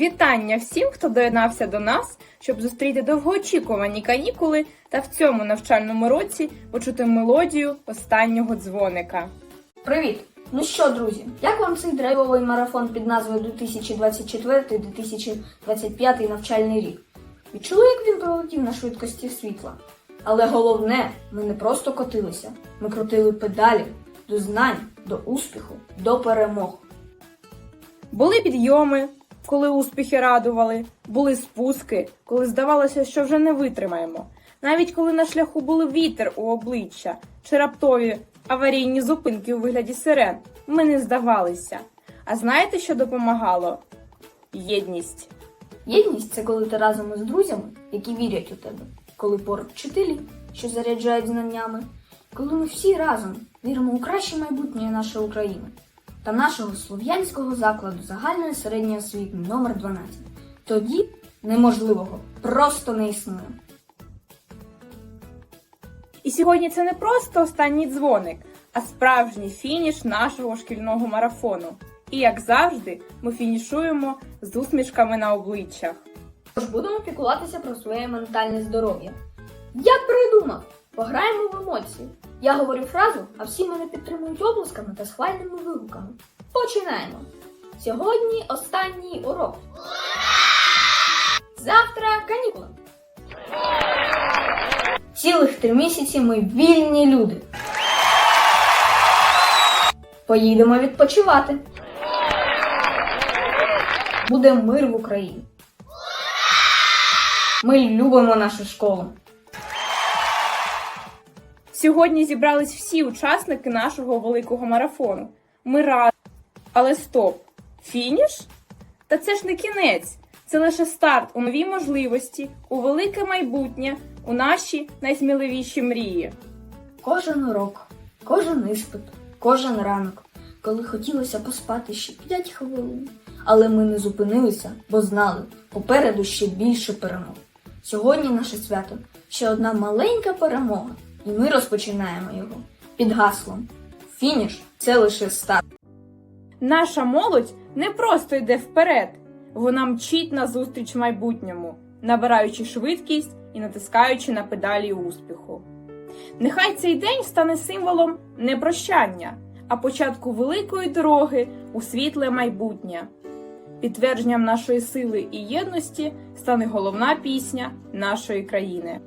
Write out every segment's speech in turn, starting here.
Вітання всім, хто доєднався до нас, щоб зустріти довгоочікувані канікули та в цьому навчальному році почути мелодію останнього дзвоника. Привіт! Ну що, друзі, як вам цей драйвовий марафон під назвою 2024-2025 навчальний рік? Відчули, як він пролетів на швидкості світла? Але головне, ми не просто котилися, ми крутили педалі до знань, до успіху, до перемог. Були підйоми, коли успіхи радували, були спуски, коли здавалося, що вже не витримаємо. Навіть коли на шляху були вітер у обличчя чи раптові аварійні зупинки у вигляді сирен, ми не здавалися. А знаєте, що допомагало? Єдність. Єдність це коли ти разом із друзями, які вірять у тебе, коли поруч вчителі, що заряджають знаннями, коли ми всі разом віримо у краще майбутнє нашої України та нашого слов'янського закладу загальної середньої освіти номер 12 Тоді неможливого просто не існує. І сьогодні це не просто останній дзвоник, а справжній фініш нашого шкільного марафону. І як завжди, ми фінішуємо з усмішками на обличчях. Тож будемо піклуватися про своє ментальне здоров'я. Я придумав! Пограємо в емоції. Я говорю фразу, а всі мене підтримують облисками та схвальними вигуками. Починаємо. Сьогодні останній урок. Завтра канікули. Цілих три місяці ми вільні люди. Поїдемо відпочивати. Буде мир в Україні. Ми любимо нашу школу. Сьогодні зібрались всі учасники нашого великого марафону. Ми раді. Але стоп! Фініш? Та це ж не кінець. Це лише старт у нові можливості, у велике майбутнє, у наші найсміливіші мрії. Кожен урок, кожен іспит, кожен ранок, коли хотілося поспати ще 5 хвилин. Але ми не зупинилися, бо знали, попереду ще більше перемог. Сьогодні наше свято ще одна маленька перемога, і ми розпочинаємо його під гаслом. Фініш це лише старт. Наша молодь не просто йде вперед, вона мчить назустріч майбутньому, набираючи швидкість і натискаючи на педалі успіху. Нехай цей день стане символом не прощання, а початку великої дороги у світле майбутнє. Підтвердженням нашої сили і єдності стане головна пісня нашої країни.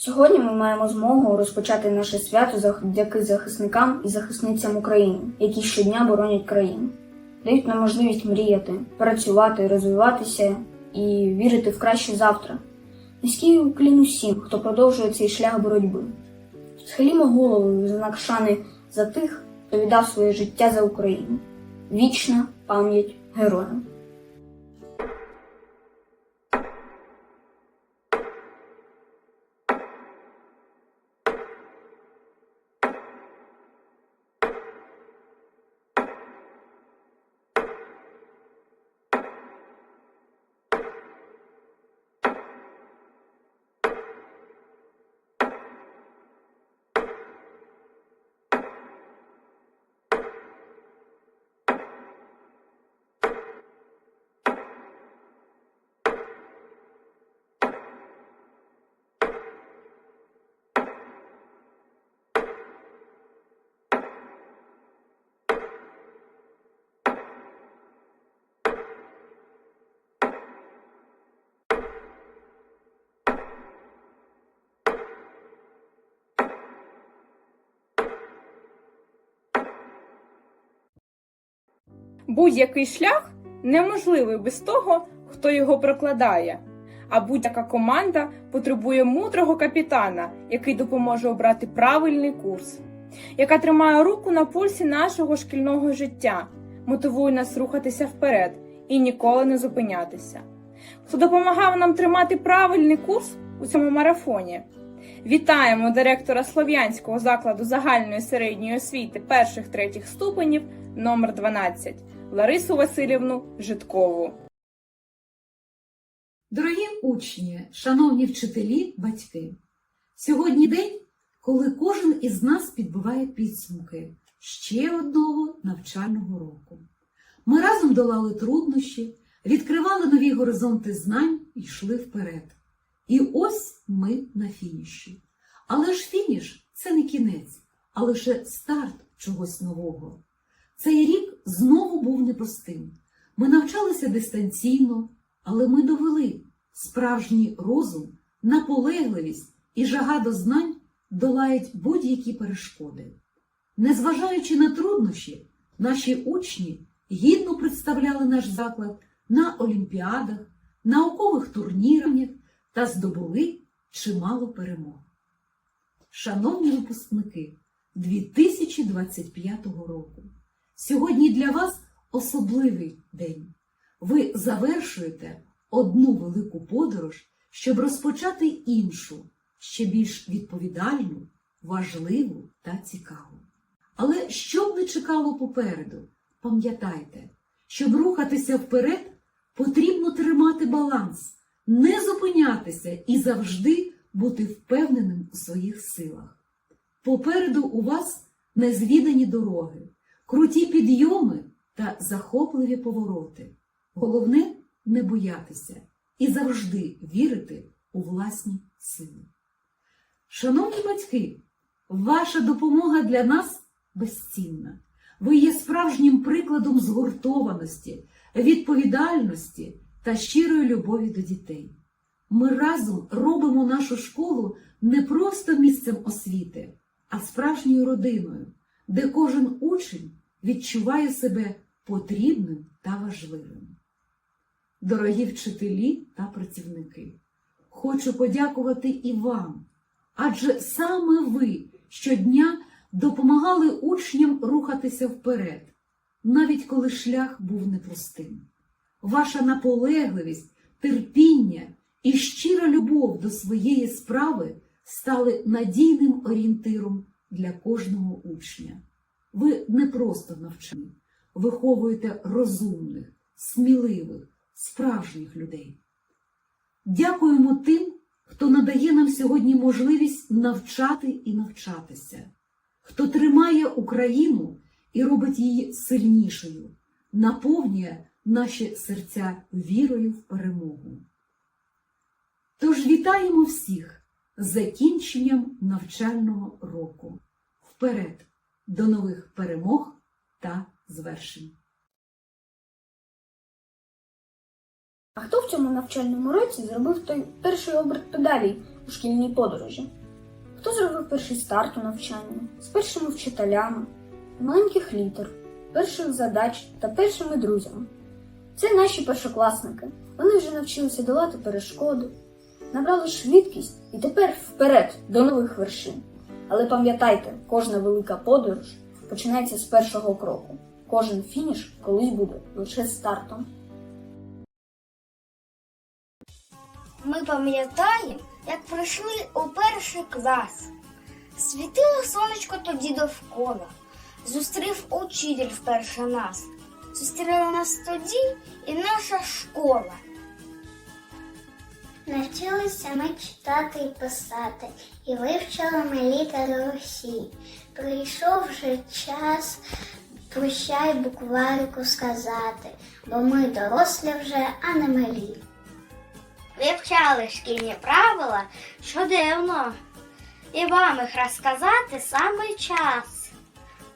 Сьогодні ми маємо змогу розпочати наше свято завдяки захисникам і захисницям України, які щодня боронять країну, дають нам можливість мріяти, працювати, розвиватися і вірити в краще завтра. Низький уклін усім, хто продовжує цей шлях боротьби. Схилімо голову в знак шани за тих, хто віддав своє життя за Україну. Вічна пам'ять героям. Будь-який шлях неможливий без того, хто його прокладає. А будь-яка команда потребує мудрого капітана, який допоможе обрати правильний курс, яка тримає руку на пульсі нашого шкільного життя, мотивує нас рухатися вперед і ніколи не зупинятися. Хто допомагав нам тримати правильний курс у цьому марафоні. Вітаємо директора Слов'янського закладу загальної середньої освіти перших третіх ступенів номер 12 Ларису Васильівну Житкову. Дорогі учні, шановні вчителі, батьки, сьогодні день, коли кожен із нас підбиває підсумки ще одного навчального року. Ми разом долали труднощі, відкривали нові горизонти знань і йшли вперед. І ось ми на фініші. Але ж фініш це не кінець, а лише старт чогось нового. Цей рік знову був непростим. Ми навчалися дистанційно, але ми довели справжній розум, наполегливість і жага до знань долають будь-які перешкоди. Незважаючи на труднощі, наші учні гідно представляли наш заклад на олімпіадах, наукових турнірах та здобули чимало перемог. Шановні випускники 2025 року, сьогодні для вас особливий день. Ви завершуєте одну велику подорож, щоб розпочати іншу, ще більш відповідальну, важливу та цікаву. Але що б не чекало попереду, пам'ятайте, щоб рухатися вперед, потрібно тримати баланс, не зупинятися і завжди бути впевненим у своїх силах. Попереду у вас незвідані дороги, круті підйоми та захопливі повороти. Головне не боятися і завжди вірити у власні сили. Шановні батьки, ваша допомога для нас безцінна. Ви є справжнім прикладом згуртованості, відповідальності та щирої любові до дітей. Ми разом робимо нашу школу не просто місцем освіти, а справжньою родиною, де кожен учень відчуває себе потрібним та важливим. Дорогі вчителі та працівники, хочу подякувати і вам, адже саме ви щодня допомагали учням рухатися вперед, навіть коли шлях був непростим. Ваша наполегливість, терпіння і щира любов до своєї справи стали надійним орієнтиром для кожного учня. Ви не просто навчені, виховуєте розумних, сміливих, справжніх людей. Дякуємо тим, хто надає нам сьогодні можливість навчати і навчатися, хто тримає Україну і робить її сильнішою, наповнює наші серця вірою в перемогу. Тож вітаємо всіх з закінченням навчального року. Вперед до нових перемог та звершень. А хто в цьому навчальному році зробив той перший оберт педалей у шкільній подорожі? Хто зробив перший старт у навчанні з першими вчителями, маленьких літер, перших задач та першими друзями? Це наші першокласники. Вони вже навчилися долати перешкоди, набрали швидкість і тепер вперед до нових вершин. Але пам'ятайте, кожна велика подорож починається з першого кроку. Кожен фініш колись буде лише стартом. Ми пам'ятаємо, як прийшли у перший клас. Світило сонечко тоді довкола. Зустрів учитель вперше нас. Зустріла нас тоді і наша школа. Навчилися ми читати і писати, і вивчили ми літери усі. Прийшов вже час прощай букварику сказати, бо ми дорослі вже, а не малі. Вивчали шкільні правила щоденно. І вам їх розказати саме час.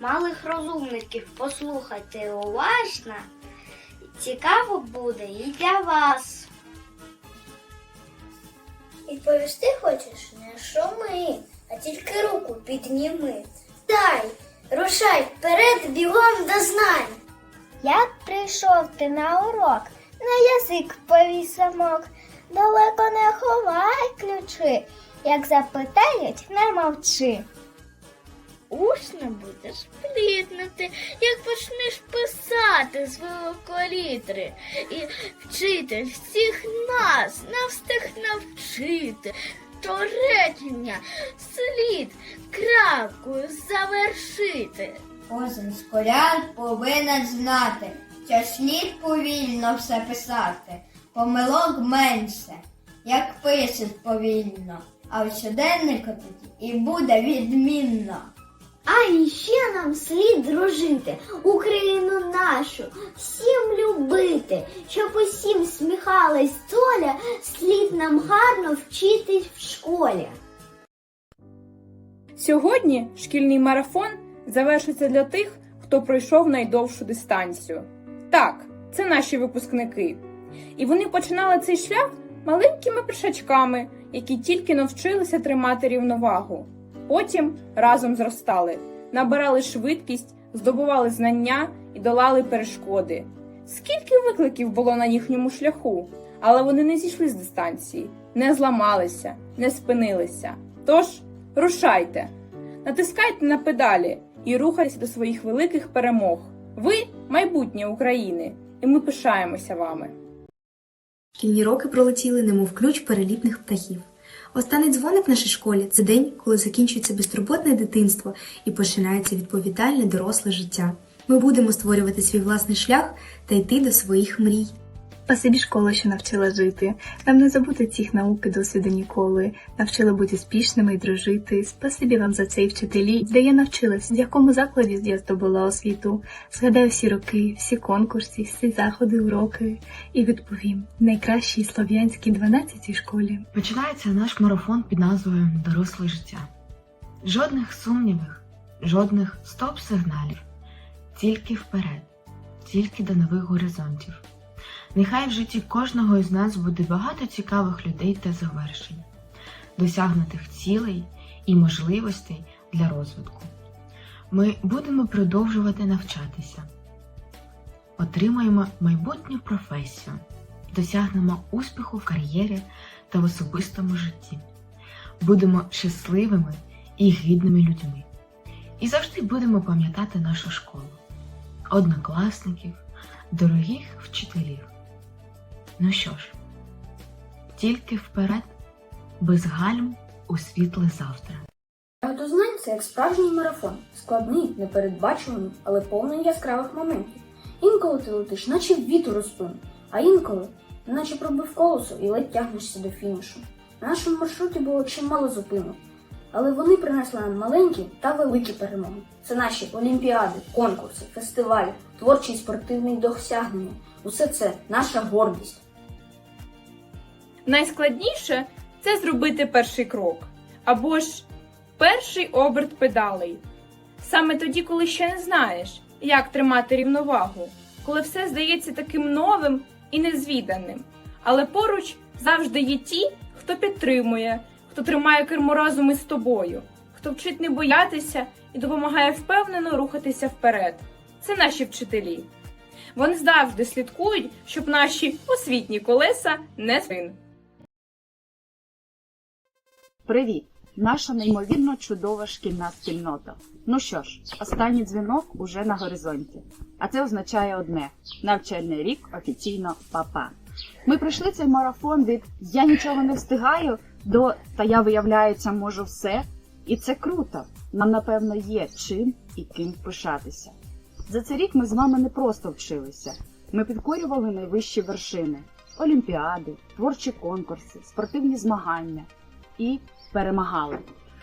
Малих розумників послухайте уважно. Цікаво буде і для вас. Відповісти хочеш не що ми, а тільки руку підніми. Дай, рушай вперед бігом до знань. Як прийшов ти на урок, на язик повій самок, далеко не ховай ключі, як запитають, не мовчи. Учно будеш плітнути, як почнеш писати з великолітри. І вчитель всіх нас не встиг навчити. То речення слід крапкою завершити. Кожен школяр повинен знати, що слід повільно все писати, помилок менше, як пишуть повільно, а в щоденнику тоді і буде відмінно. А іще нам слід дружити, Україну нашу, всім любити, щоб усім сміхалась доля, слід нам гарно вчитись в школі. Сьогодні шкільний марафон завершиться для тих, хто пройшов найдовшу дистанцію. Так, це наші випускники. І вони починали цей шлях маленькими пішачками, які тільки навчилися тримати рівновагу. Потім разом зростали, набирали швидкість, здобували знання і долали перешкоди. Скільки викликів було на їхньому шляху, але вони не зійшли з дистанції, не зламалися, не спинилися. Тож рушайте, натискайте на педалі і рухайтеся до своїх великих перемог. Ви майбутнє України, і ми пишаємося вами. Шкільні роки пролетіли, немов ключ перелітних птахів. Останній дзвоник в нашій школі це день, коли закінчується безтурботне дитинство і починається відповідальне доросле життя. Ми будемо створювати свій власний шлях та йти до своїх мрій. Спасибі школа, що навчила жити. Нам не забути цих наук і досвіду ніколи. Навчила бути успішними і дружити. Спасибі вам за це і вчителі, де я навчилась, в якому закладі я здобула освіту. Згадаю всі роки, всі конкурси, всі заходи, уроки і відповім найкращій слов'янській 12-й школі. Починається наш марафон під назвою Доросле життя. Жодних сумнівів, жодних стоп-сигналів, тільки вперед, тільки до нових горизонтів. Нехай в житті кожного із нас буде багато цікавих людей та завершень, досягнутих цілей і можливостей для розвитку. Ми будемо продовжувати навчатися, отримаємо майбутню професію, досягнемо успіху в кар'єрі та в особистому житті. Будемо щасливими і гідними людьми. І завжди будемо пам'ятати нашу школу, однокласників, дорогих вчителів. Ну що ж, тільки вперед, без гальм у світле завтра. До це як справжній марафон, складний, непередбачуваний, але повний яскравих моментів. Інколи ти летиш, наче вітру розпин, а інколи, наче пробив колесо і ледь тягнешся до фінішу. На нашому маршруті було чимало зупинок, але вони принесли нам маленькі та великі перемоги. Це наші олімпіади, конкурси, фестивалі, творчі і спортивні досягнення. Усе це наша гордість. Найскладніше це зробити перший крок або ж перший оберт педалей. Саме тоді, коли ще не знаєш, як тримати рівновагу, коли все здається таким новим і незвіданим. Але поруч завжди є ті, хто підтримує, хто тримає кермо разом із тобою, хто вчить не боятися і допомагає впевнено рухатися вперед. Це наші вчителі. Вони завжди слідкують, щоб наші освітні колеса не свин. Привіт! наша неймовірно чудова шкільна спільнота. Ну що ж, останній дзвінок уже на горизонті. А це означає одне: навчальний рік офіційно папа. Ми пройшли цей марафон від я нічого не встигаю до та я виявляється можу все. І це круто. Нам напевно є чим і ким пишатися. За цей рік ми з вами не просто вчилися. Ми підкорювали найвищі вершини: олімпіади, творчі конкурси, спортивні змагання і перемагали.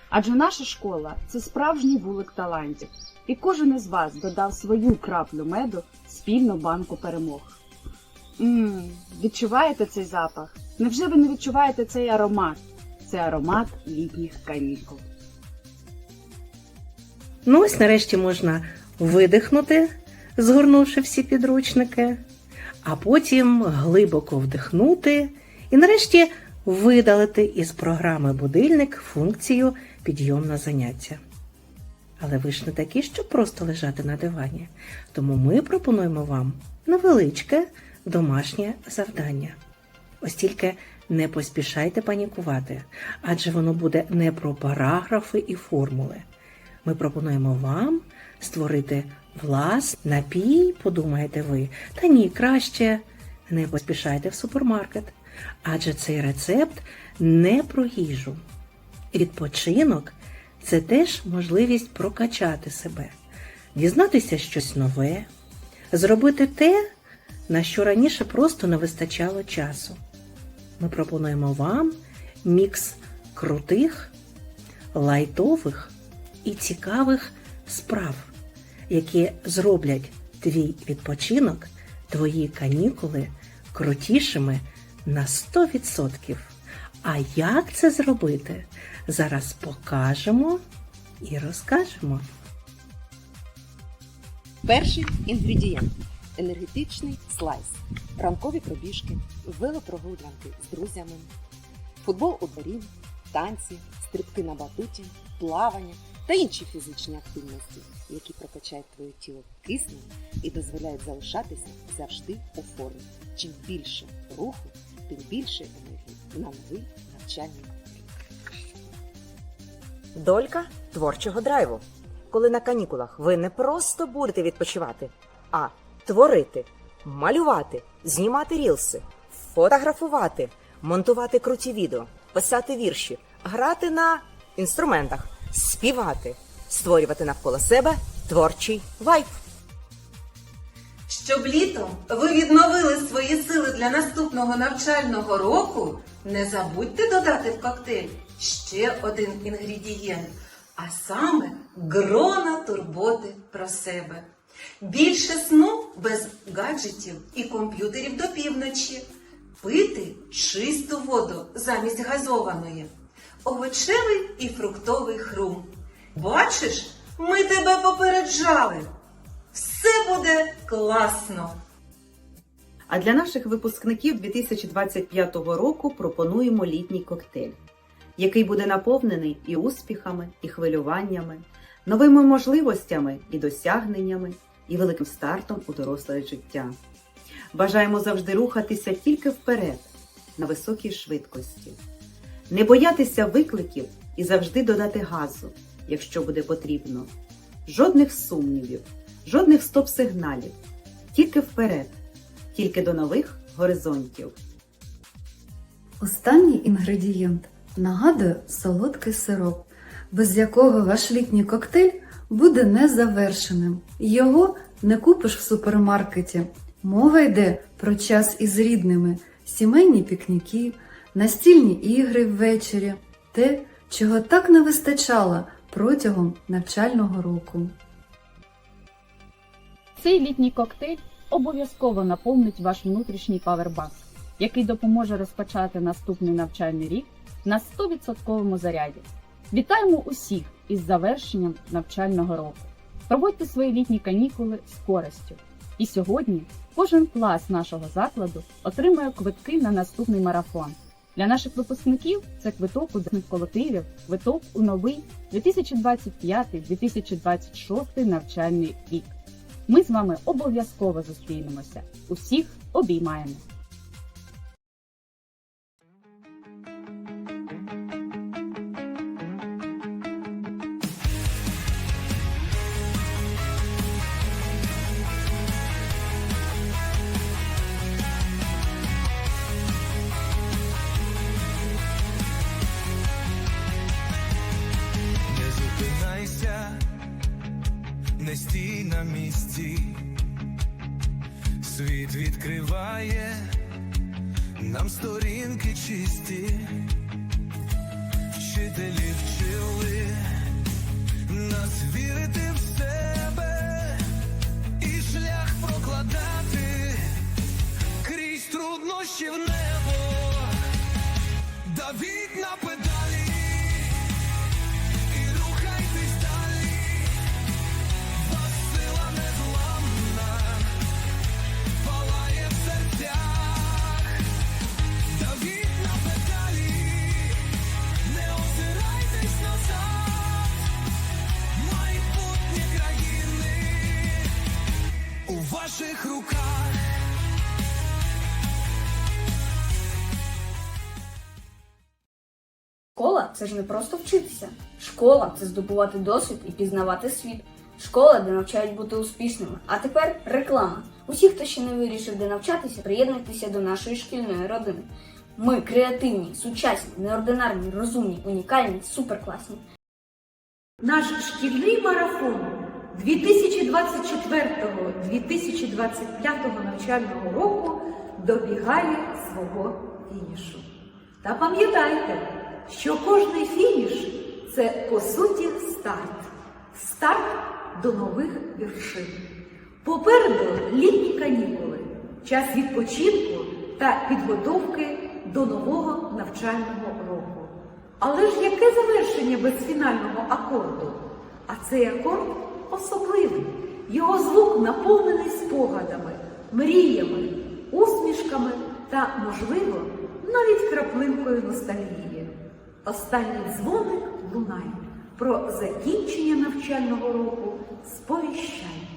Адже наша школа це справжній вулик талантів, і кожен із вас додав свою краплю меду спільну банку перемог. Мм, відчуваєте цей запах? Невже ви не відчуваєте цей аромат? Це аромат літніх канікул. Ну ось нарешті можна видихнути, згорнувши всі підручники, а потім глибоко вдихнути і нарешті видалити із програми будильник функцію підйом на заняття. Але ви ж не такі, щоб просто лежати на дивані. Тому ми пропонуємо вам невеличке домашнє завдання. Ось тільки не поспішайте панікувати, адже воно буде не про параграфи і формули. Ми пропонуємо вам створити власний напій, подумаєте ви. Та ні, краще не поспішайте в супермаркет, адже цей рецепт не про їжу. Відпочинок це теж можливість прокачати себе, дізнатися щось нове, зробити те, на що раніше просто не вистачало часу. Ми пропонуємо вам мікс крутих, лайтових і цікавих справ, які зроблять твій відпочинок, твої канікули крутішими на 100%. А як це зробити? Зараз покажемо і розкажемо. Перший інгредієнт енергетичний слайс, ранкові пробіжки, велопрогулянки з друзями, футбол у дворі, танці, стрибки на батуті, плавання та інші фізичні активності, які прокачають твоє тіло киснем і дозволяють залишатися завжди у формі. Чим більше руху, тим більше енергії на новий навчальний. Долька творчого драйву. Коли на канікулах ви не просто будете відпочивати, а творити, малювати, знімати рілси, фотографувати, монтувати круті відео, писати вірші, грати на інструментах, співати, створювати навколо себе творчий вайб. Щоб літом ви відновили свої сили для наступного навчального року, не забудьте додати в коктейль ще один інгредієнт, а саме грона турботи про себе. Більше сну без гаджетів і комп'ютерів до півночі, пити чисту воду замість газованої, овочевий і фруктовий хрум. Бачиш, ми тебе попереджали. Все буде класно. А для наших випускників 2025 року пропонуємо літній коктейль, який буде наповнений і успіхами, і хвилюваннями, новими можливостями і досягненнями, і великим стартом у доросле життя. Бажаємо завжди рухатися тільки вперед, на високій швидкості, не боятися викликів і завжди додати газу, якщо буде потрібно. Жодних сумнівів, жодних стоп-сигналів, тільки вперед, тільки до нових горизонтів. Останній інгредієнт нагадує солодкий сироп, без якого ваш літній коктейль буде незавершеним. Його не купиш в супермаркеті. Мова йде про час із рідними, сімейні пікніки, настільні ігри ввечері, те, чого так не вистачало протягом навчального року. Цей літній коктейль обов'язково наповнить ваш внутрішній павербанк, який допоможе розпочати наступний навчальний рік на 100% заряді. Вітаємо усіх із завершенням навчального року. Проводьте свої літні канікули з користю. І сьогодні кожен клас нашого закладу отримає квитки на наступний марафон. Для наших випускників це квиток у колективів, квиток у новий 2025-2026 навчальний рік. Ми з вами обов'язково зустрінемося. Усіх обіймаємо! Не просто вчитися. Школа це здобувати досвід і пізнавати світ. Школа, де навчають бути успішними. А тепер реклама. Усі, хто ще не вирішив, де навчатися, приєднуйтеся до нашої шкільної родини. Ми креативні, сучасні, неординарні, розумні, унікальні, суперкласні. Наш шкільний марафон 2024-2025 навчального року добігає свого фінішу. Та пам'ятайте, що кожний фініш це по суті старт. Старт до нових вершин. Попереду літні канікули, час відпочинку та підготовки до нового навчального року. Але ж яке завершення без фінального акорду? А цей акорд особливий. Його звук наповнений спогадами, мріями, усмішками та, можливо, навіть краплинкою ностальгії. Останній дзвоник лунає про закінчення навчального року сповіщає.